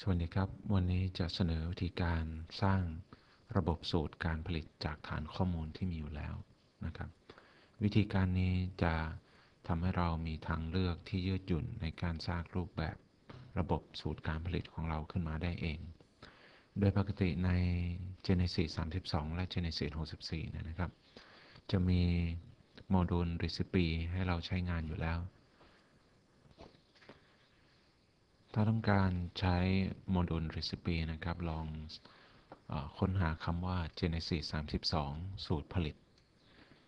สวัสดีครับ วันนี้จะเสนอวิธีการสร้างระบบสูตรการผลิตจากฐานข้อมูลที่มีอยู่แล้วนะครับ วิธีการนี้จะทำให้เรามีทางเลือกที่ยืดหยุ่นในการสร้างรูปแบบระบบสูตรการผลิตของเราขึ้นมาได้เอง โดยปกติใน Genesis 32 และ Genesis 64เนี่ยนะครับ จะมีโมดูล recipe ให้เราใช้งานอยู่แล้ว ถ้าต้องการใช้โมดูล recipe นะครับ ลองอค้นหาคำว่า Genesis 32 สูตรผลิต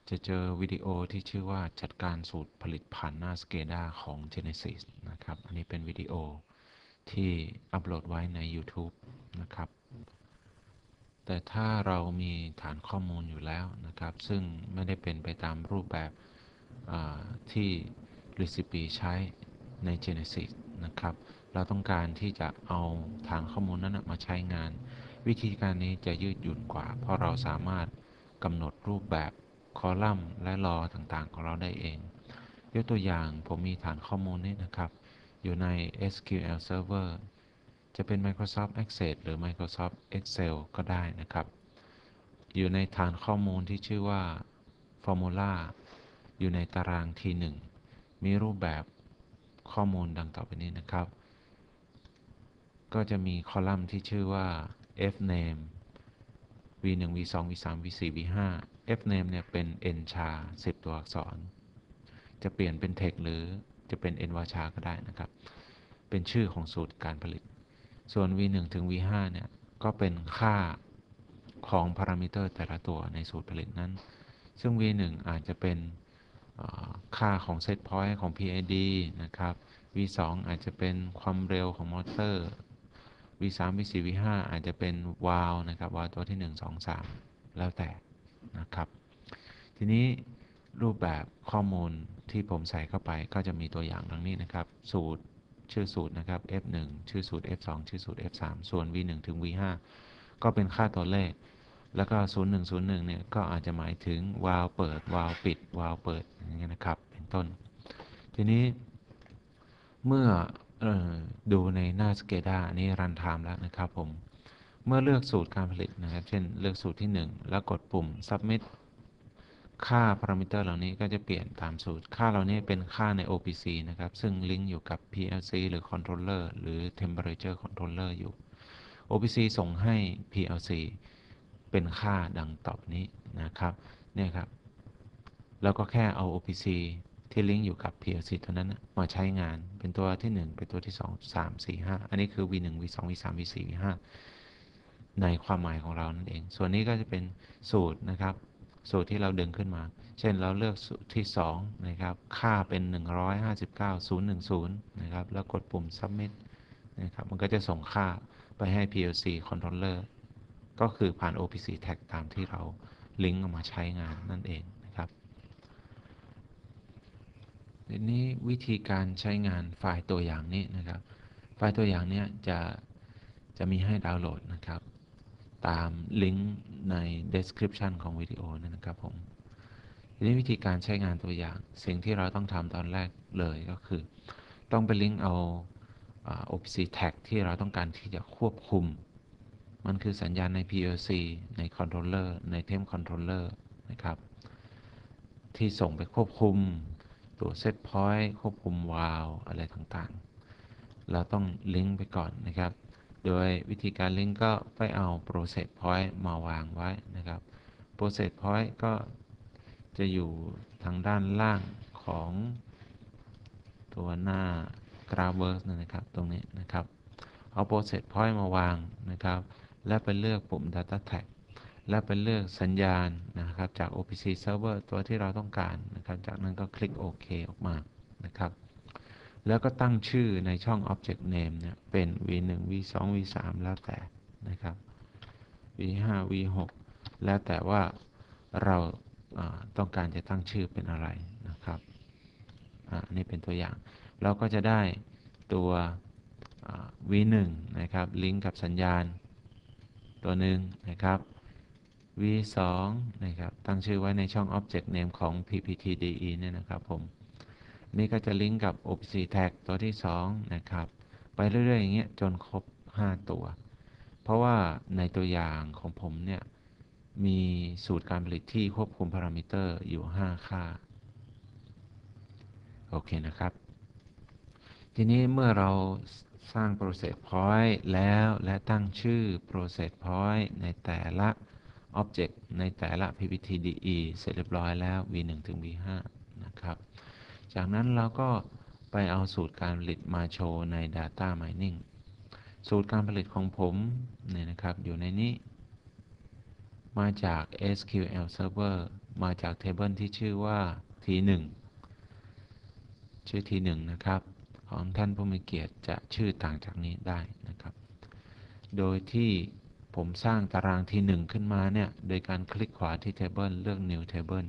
จะเจอวิดีโอที่ชื่อว่าจัดการสูตรผลิตผ่านหน้า SCADA ของ Genesis นะครับ อันนี้เป็นวิดีโอที่อัปโหลดไว้ใน YouTube นะครับ แต่ถ้าเรามีฐานข้อมูลอยู่แล้วนะครับ ซึ่งไม่ได้เป็นไปตามรูปแบบที่ Recipe ใช้ใน Genesis นะครับ เราต้องการที่จะเอาฐานข้อมูลนั้นมาใช้งาน วิธีการนี้จะยืดหยุ่นกว่า เพราะเราสามารถกำหนดรูปแบบคอลัมน์และรอต่างๆ ของเราได้เอง ยกตัวอย่างผมมีฐานข้อมูลนี้นะครับ อยู่ใน SQL Server จะเป็น Microsoft Access หรือ Microsoft Excel ก็ได้นะครับ อยู่ในฐานข้อมูลที่ชื่อว่า Formula อยู่ในตาราง T1 มีรูปแบบข้อมูลดังต่อไปนี้นะครับ ก็จะมีคอลัมน์ที่ชื่อว่า fname v1 v2 v3 v4 v5 fname เนี่ยเป็น n char 10 ตัวอักษร จะเปลี่ยนเป็น text หรือจะเป็น n varchar ก็ได้นะครับ เป็นชื่อของสูตรการผลิต ส่วน v1 ถึง v5 เนี่ย ก็เป็นค่าของพารามิเตอร์แต่ละตัวในสูตรผลิตนั้น ซึ่ง v1 อาจจะเป็นค่าของ set point ของ PID นะครับ v2 อาจจะเป็นความเร็วของมอเตอร์ v3 v4 v5 อาจจะเป็นวาล์วนะครับวาล์วตัวที่1 2 3แล้วแต่นะครับ ทีนี้รูปแบบข้อมูลที่ผมใส่เข้าไปก็จะมีตัวอย่างดังนี้นะครับ สูตรชื่อสูตรนะครับ f1 ชื่อสูตร f2 ชื่อสูตร f3 ส่วน v1 ถึง v5 ก็เป็นค่าตัวเลข แล้วก็ 0101 เนี่ย ก็อาจจะหมายถึงวาล์วเปิดวาล์วปิดวาล์วเปิดอย่างเงี้ยนะครับ เป็นต้น ทีนี้เมื่อ ดูในหน้า SCADA อันนี้รันไทม์แล้วนะครับผม เมื่อเลือกสูตรการผลิตนะครับ เช่นเลือกสูตรที่ 1 แล้วกดปุ่ม submit ค่าพารามิเตอร์เหล่านี้ก็จะเปลี่ยนตามสูตร ค่าเหล่านี้เป็นค่าใน OPC นะครับ ซึ่งลิงก์อยู่กับ PLC หรือ controller หรือ temperature controller อยู่ OPC ส่งให้ PLC เป็นค่าดังต่อนี้นะครับ เนี่ยครับ แล้วก็แค่เอา OPC ที่ลิงก์อยู่กับ PLC ตัวนั้นนะมาใช้งานเป็นตัวที่ 1 เป็นตัวที่ 2 3 4 5 อันนี้คือ V1 V2 V3 V4 V5 ในความหมายของเรานั่นเอง ส่วนนี้ก็จะเป็นสูตรนะครับ สูตรที่เราดึงขึ้นมา เช่นเราเลือกสูตรที่ 2 นะครับ ค่าเป็น 159.010 นะครับ แล้วกดปุ่ม submit นะครับ มันก็จะส่งค่าไปให้ PLC controller ก็คือผ่าน OPC tag ตามที่เราลิงก์เอามาใช้งานนั่นเองนะครับ ทีนี้วิธีการใช้งานไฟล์ตัวอย่างนี้นะครับ ไฟล์ตัวอย่างเนี้ยจะจะมีให้ดาวน์โหลดนะครับ ตามลิงก์ใน description ของวิดีโอนั่นนะครับผมทีนี้วิธีการใช้งานตัวอย่าง สิ่งที่เราต้องทำตอนแรกเลยก็คือ ต้องไปลิงก์เอาอ่า OPC tag ที่เราต้องการที่จะควบคุม มันคือสัญญาณใน PLC ใน controller ใน temp controller นะครับ ที่ส่งไปควบคุม ตัว set point ควบคุมวาลอะไรต่างๆ เราต้องลิงก์ไปก่อนนะครับ โดยวิธีการลิงก์ก็ไปเอา process point มาวางไว้นะครับ process point ก็จะอยู่ทางด้านล่างของตัวหน้า Graph นะครับ ตรงนี้นะครับ เอา process point มาวางนะครับ และไปเลือกปุ่ม data tag และไปเลือกสัญญาณนะครับจาก OPC server ตัวที่เราต้องการนะครับ จากนั้นก็คลิกโอเคออกมานะครับ แล้วก็ตั้งชื่อในช่อง object name เนี่ยเป็น v1 v2 v3 แล้วแต่นะครับ v5 v6 แล้วแต่ว่าเราต้องการจะตั้งชื่อเป็นอะไรนะครับอ่าอันนี้เป็นตัวอย่าง เราก็จะได้ตัว v1 นะครับ ลิงก์กับสัญญาณตัวหนึ่งนะครับ v2 นะครับ ตั้งชื่อไว้ในช่อง object name ของ pptde เนี่ยนะครับผม นี่ก็จะลิงก์กับ opc tag ตัวที่ 2 นะครับ ไปเรื่อยๆ อย่างเงี้ยจนครบ 5 ตัว เพราะว่าในตัวอย่างของผมเนี่ย มีสูตรการผลิตที่ควบคุมพารามิเตอร์อยู่ 5 ค่า โอเคนะครับ ทีนี้เมื่อเราสร้าง process point แล้วและตั้งชื่อ process point ในแต่ละ object ในแต่ละ pvtde เสร็จเรียบร้อยแล้ว v1 ถึง v5 นะครับ จากนั้นเราก็ไปเอาสูตรการผลิตมาโชว์ใน data mining สูตรการผลิตของผมเนี่ยนะครับอยู่ในนี้ มาจาก SQL Server มาจาก table ที่ชื่อว่า t1 ชื่อ t1 นะครับ ของท่านผู้มีเกียรติจะชื่อต่างจากนี้ได้นะครับ โดยที่ ผมสร้างตารางที่ 1 ขึ้นมาเนี่ย โดยการคลิกขวาที่ table เลือก new table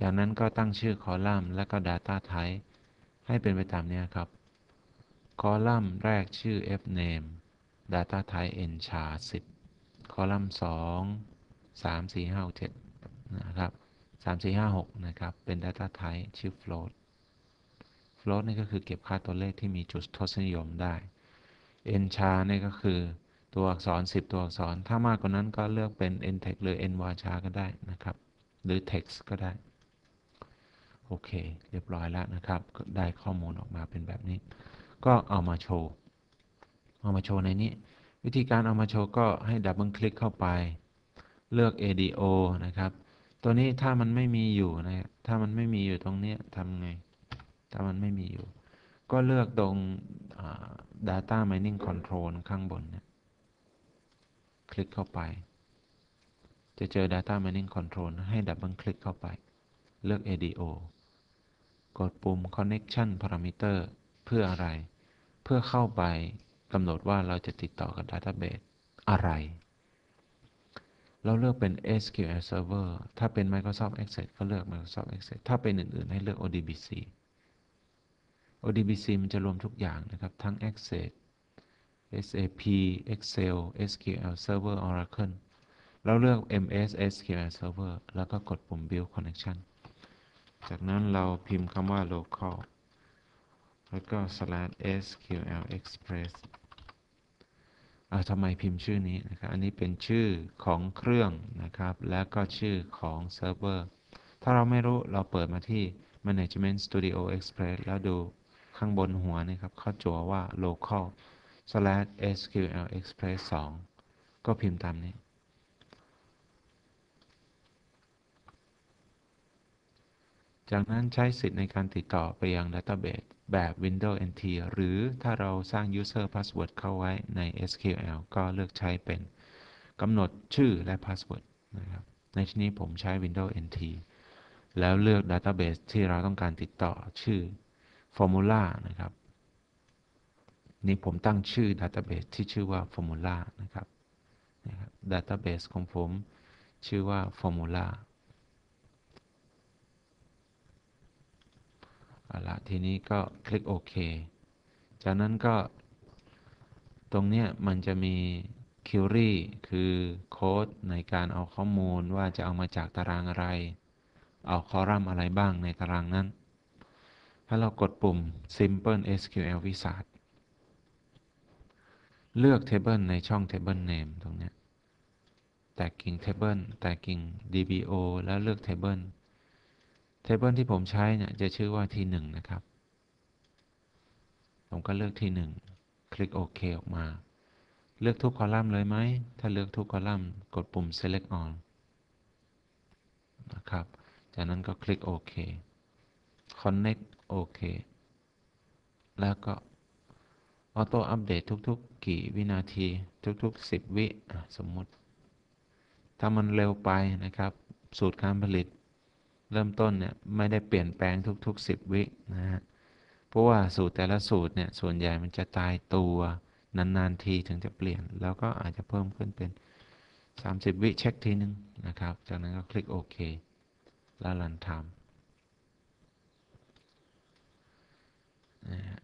จากนั้นก็ตั้งชื่อคอลัมน์และก็ data type ให้เป็นไปตามนี้ครับ คอลัมน์แรกชื่อ fname data type n char 10 คอลัมน์ 2 3 4 5 6 7นะครับ 3 4 5 6 นะครับ เป็น data type ชื่อ float float นี่ก็คือเก็บค่าตัวเลขที่มีจุดทศนิยมได้ n char นี่ก็คือ ตัวอักษร 10 ตัวอักษร ถ้ามากกว่านั้นก็เลือกเป็น n text หรือ n varchar ก็ได้นะครับ หรือ text ก็ได้ โอเค เรียบร้อยแล้วนะครับ ได้ข้อมูลออกมาเป็นแบบนี้ ก็เอามาโชว์ เอามาโชว์ในนี้ วิธีการเอามาโชว์ก็ให้ดับเบิลคลิกเข้าไป เลือก ADO นะครับ ตัวนี้ถ้ามันไม่มีอยู่นะ ถ้ามันไม่มีอยู่ตรงนี้ทำไง ถ้ามันไม่มีอยู่ ก็เลือกตรง data mining control ข้างบนเนี่ย คลิกเข้าไป จะเจอ data mining control ให้ดับเบิลคลิกเข้าไป เลือก ADO กดปุ่ม connection parameter เพื่ออะไร เพื่อเข้าไปกำหนดว่าเราจะติดต่อกับ database อะไร เราเลือกเป็น SQL Server ถ้าเป็น Microsoft Access ก็เลือก Microsoft Access ถ้าเป็นอื่น ๆ ให้เลือก ODBC ODBC มันจะรวมทุกอย่างนะครับ ทั้ง Access SAP Excel SQL Server Oracle เราเลือก MS SQL Server แล้วก็กดปุ่ม Build Connection จากนั้นเราพิมพ์คำว่า local แล้วก็ slash SQL Express อ่าทำไมพิมพ์ชื่อนี้นะครับ อันนี้เป็นชื่อของเครื่องนะครับ แล้วก็ชื่อของเซิร์ฟเวอร์ ถ้าเราไม่รู้เราเปิดมาที่ Management Studio Express แล้วดูข้างบนหัวนี่ครับ เขาจัวว่า local slash SQL Express 2ก็พิมพ์ตามนี้ จากนั้นใช้สิทธิ์ในการติดต่อไปยัง Database แบบ Windows NT หรือถ้าเราสร้าง User Password เข้าไว้ใน SQL ก็เลือกใช้เป็นกำหนดชื่อและ Password นะครับ ในที่นี้ผมใช้ Windows NT แล้วเลือก Database ที่เราต้องการติดต่อชื่อ Formula นะครับ นี่ผมตั้งชื่อ Database ที่ชื่อว่า Formula นะครับนะครับ Database ของผมชื่อว่า Formula เอาละทีนี้ก็คลิกโอเค จากนั้นก็ตรงเนี้ยมันจะมี query คือโค้ดในการเอาข้อมูลว่าจะเอามาจากตารางอะไร เอาคอลัมน์อะไรบ้างในตารางนั้น ถ้าเรากดปุ่ม Simple SQL Wizard เลือก Table ในช่อง Table Name ตรงนี้ย Tagging Table Tagging DBO แล้วเลือก Table เทเบิลที่ผมใช้เนี่ยจะชื่อว่า T1 นะครับ ผมก็เลือก T1 คลิกโอเคออกมา เลือกทุกคอลัมน์เลยไหม ถ้าเลือกทุกคอลัมน์กดปุ่ม select all นะครับ จากนั้นก็คลิกโอเค connect โอเค แล้วก็ ออโต้อัปเดตทุก ๆ กี่วินาทีทุก ๆ 10 วิสมมุติ ถ้ามันเร็วไปนะครับ สูตรการผลิต เริ่มต้นเนี่ยไม่ได้เปลี่ยนแปลงทุก ๆ 10 วินะฮะเพราะว่าสูตรแต่ละสูตรเนี่ยส่วนใหญ่มันจะตายตัวนานๆทีถึงจะเปลี่ยน แล้วก็อาจจะเพิ่มขึ้นเป็น 30 วิเช็คทีนึงนะครับ จากนั้นก็คลิกโอเคแล้วรันทำ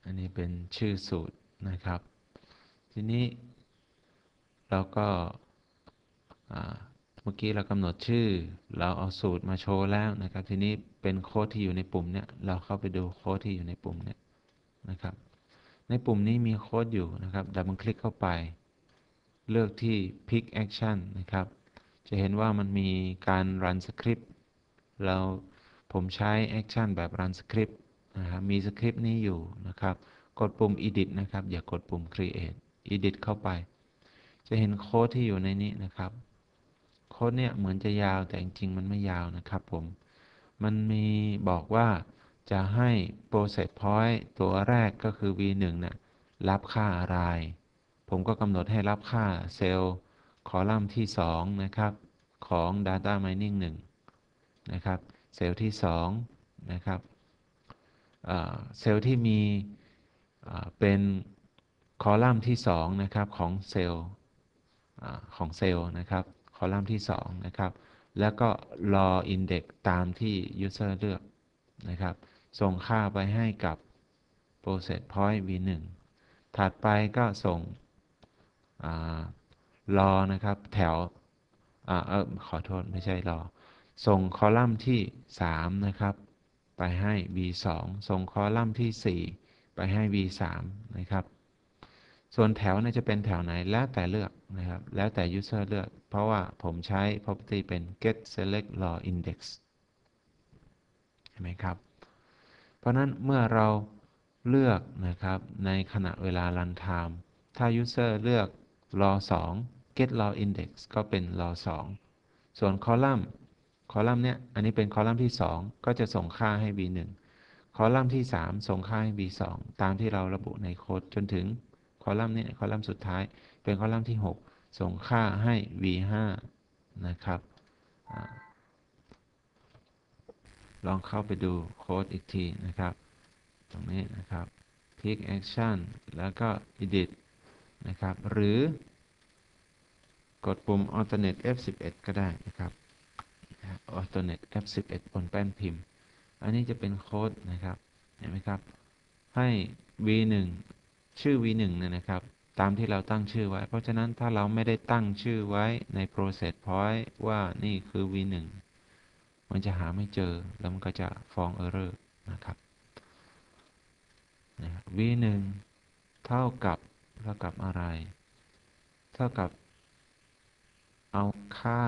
อันนี้เป็นชื่อสูตร นะครับ ทีนี้ เราก็เมื่อกี้เรากำหนดชื่อ เราเอาสูตรมาโชว์แล้วนะครับ ทีนี้เป็นโค้ดที่อยู่ในปุ่มเนี่ยเราเข้าไปดูโค้ดที่อยู่ในปุ่มเนี่ยนะครับ ในปุ่มนี้มีโค้ดอยู่นะครับดับเบิลคลิกเข้าไป เลือกที่ Pick Action นะครับ จะเห็นว่ามันมีการ Run Script แล้วผมใช้ Action แบบ Run Script นะครับมีสคริปต์นี้อยู่นะครับ กดปุ่ม Edit นะครับ อย่ากดปุ่ม Create Edit เข้าไป จะเห็นโค้ดที่อยู่ในนี้นะครับ โค้ดเนี่ยเหมือนจะยาวแต่จริงๆมันไม่ยาวนะครับผม มันมีบอกว่าจะให้ process point ตัวแรกก็คือ v1 นี่ยรับค่าอะไร ผมก็กำหนดให้รับค่าเซลล์คอลัมน์ที่ 2 นะครับ ของ data mining 1 นะครับ เซลล์ที่ 2 นะครับเซลล์ที่มี เป็นคอลัมน์ที่2นะครับของเซลล์ของเซลล์นะครับคอลัมน์ที่2นะครับแล้วก็รอ index ตามที่ user เลือกนะครับ ส่งค่าไปให้กับ process point v1 ถัดไปก็ส่งรอนะครับแถวอเออขอโทษไม่ใช่รอ ส่งคอลัมน์ที่ 3 นะครับ ไปให้ v2 ส่งคอลัมน์ที่ 4 ไปให้ v3 นะครับ ส่วนแถวเนี่ยจะเป็นแถวไหนแล้วแต่เลือกนะครับ แล้วแต่ user เลือก เพราะว่าผมใช้ property เป็น get select raw index เห็นไหมครับ เพราะนั้นเมื่อเราเลือกนะครับในขณะเวลา run time ถ้า user เลือก raw 2 get raw index ก็เป็น raw 2 ส่วนคอลัมน์คอลัมน์เนี้ยอันนี้เป็นคอลัมน์ที่ 2 ก็จะส่งค่าให้ v1 อลัมน์ที่ 3 ส่งค่าให้ v2 ตามที่เราระบุในโค้ดจนถึงคอลัมน์นี้คอลัมน์สุดท้าย เป็นคอลัมน์ที่ 6 ส่งค่าให้ v5 นะครับลองเข้าไปดูโค้ดอีกทีนะครับ ตรงนี้นะครับ pick action แล้วก็ edit นะครับ หรือกดปุ่ม alternate F11 ก็ได้นะครับ alternate F11 บนแป้นพิมพ์ อันนี้จะเป็นโค้ดนะครับ เห็นไหมครับ ให้ v1 ชื่อ v1 เนี่ยนะครับ ตามที่เราตั้งชื่อไว้ เพราะฉะนั้นถ้าเราไม่ได้ตั้งชื่อไว้ใน process point ว่านี่คือ v1 มันจะหาไม่เจอ แล้วมันก็จะฟ้อง error นะครับ v1 เท่ากับเท่ากับอะไร เท่ากับ เอาค่า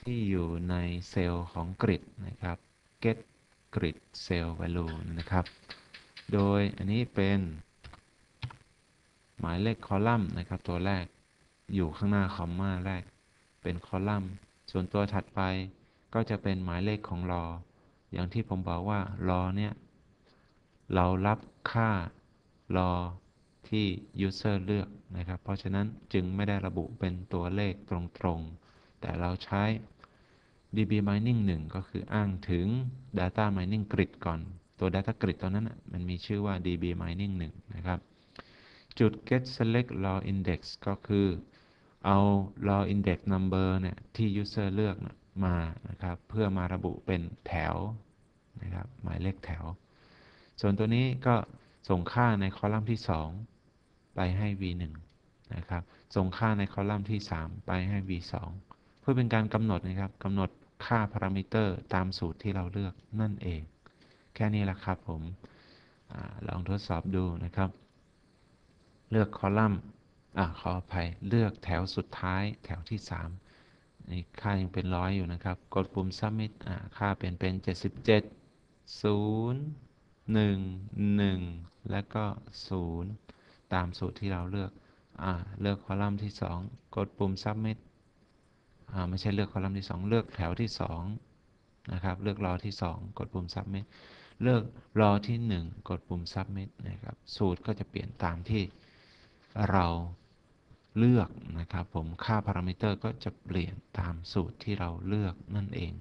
ที่อยู่ในเซลล์ของกริดนะครับ get grid cell value นะครับ โดยอันนี้เป็นหมายเลขคอลัมน์นะครับ ตัวแรกอยู่ข้างหน้าคอมมาแรก เป็นคอลัมน์ ส่วนตัวถัดไปก็จะเป็นหมายเลขของรอ อย่างที่ผมบอกว่ารอเนี่ย เรารับค่ารอที่ user เลือกนะครับ เพราะฉะนั้นจึงไม่ได้ระบุเป็นตัวเลขตรงๆ แต่เราใช้ db mining 1 ก็คืออ้างถึง data mining grid ก่อน ตัว data grid ตัวนั้นมันมีชื่อว่า db mining 1 นะครับ จุด get select raw index ก็คือเอา raw index number เนี่ย ที่ user เลือกมานะครับ เพื่อมาระบุเป็นแถวนะครับ หมายเลขแถว ส่วนตัวนี้ก็ส่งค่าในคอลัมน์ที่ 2 ไปให้ v1 นะครับ ส่งค่าในคอลัมน์ที่ 3 ไปให้ v2 พื่อเป็นการกำหนดนะครับกำหนดค่าพารามิเตอร์ตามสูตรที่เราเลือกนั่นเอง แค่นี้แหละครับผมอลองทดสอบดูนะครับ เลือกคอลัมน์อขออภัยเลือกแถวสุดท้ายแถวที่ 3 นี่ค่ายังเป็นร้อยอยู่นะครับ กดปุ่ม submit ค่าเปลี่ยนเป็น 77 0หนึ่งหนึ่งและก็ศูนย์ตามสูตรที่เราเลือกอ่าเลือกคอลัมน์ที่สองกดปุ่ม submit ไม่ใช่เลือกคอลัมน์ที่สองเลือกแถวที่สองนะครับ เลือกรอที่สองกดปุ่มซับเม t เลือกรอที่หนึ่งกดปุ่มซับเม t นะครับ สูตรก็จะเปลี่ยนตามที่เราเลือกนะครับ ผมค่าพารามิเตอร์ก็จะเปลี่ยนตามสูตรที่เราเลือกนั่นเอง